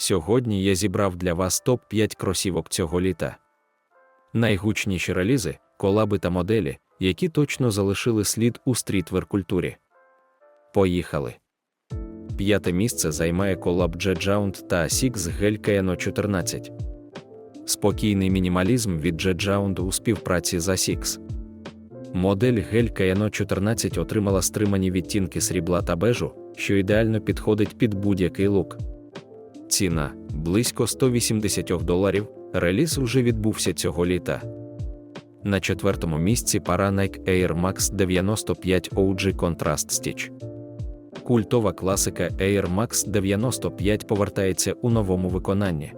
Сьогодні я зібрав для вас топ-5 кросівок цього літа. Найгучніші релізи, колаби та моделі, які точно залишили слід у стрітвер-культурі. Поїхали. П'яте місце займає колаб Джеджаунд та Asics Gel KNO 14. Спокійний мінімалізм від Джеджаунд у співпраці з Asics. Модель Гель KNO 14 отримала стримані відтінки срібла та бежу, що ідеально підходить під будь-який лук. Ціна близько 180 доларів. Реліз уже відбувся цього літа. На четвертому місці пара Nike Air Max 95 OG Contrast Stitch. Культова класика Air Max 95 повертається у новому виконанні.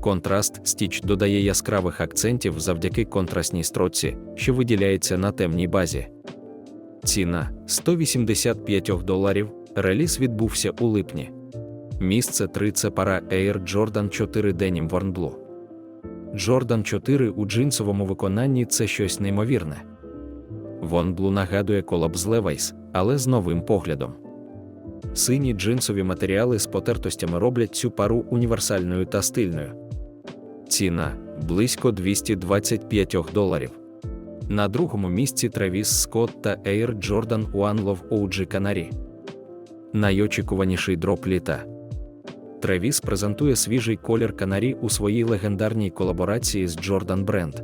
Контраст Stitch додає яскравих акцентів завдяки контрастній строці, що виділяється на темній базі. Ціна 185 доларів. Реліз відбувся у липні. Місце 3 це пара Air Jordan 4 Denim Worn Blue. Jordan 4 у джинсовому виконанні це щось неймовірне. Von Blue нагадує колоб з Levi's, але з новим поглядом. Сині джинсові матеріали з потертостями роблять цю пару універсальною та стильною. Ціна близько 225 доларів. На другому місці Travis Scott та Air Jordan One Love OG Canary. Найочікуваніший дроп літа. Тревіс презентує свіжий колір Канарі у своїй легендарній колаборації з Jordan Brand.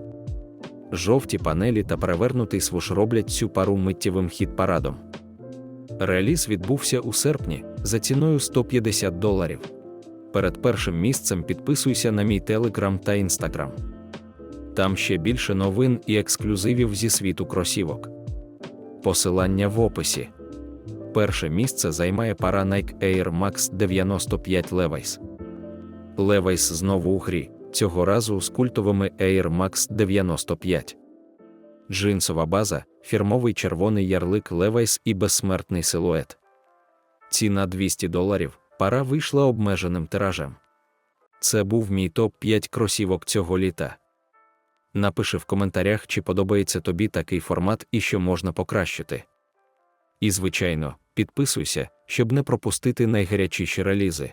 Жовті панелі та перевернутий свуш роблять цю пару миттєвим хіт-парадом. Реліз відбувся у серпні за ціною 150 доларів. Перед першим місцем підписуйся на мій телеграм та інстаграм. Там ще більше новин і ексклюзивів зі світу кросівок. Посилання в описі. Перше місце займає пара Nike Air Max 95 Levi's. Levi's знову у грі, цього разу з культовими Air Max 95. Джинсова база, фірмовий червоний ярлик Levi's і безсмертний силует. Ціна 200 доларів. Пара вийшла обмеженим тиражем. Це був мій топ-5 кросівок цього літа. Напиши в коментарях, чи подобається тобі такий формат і що можна покращити. І, звичайно, підписуйся, щоб не пропустити найгарячіші релізи.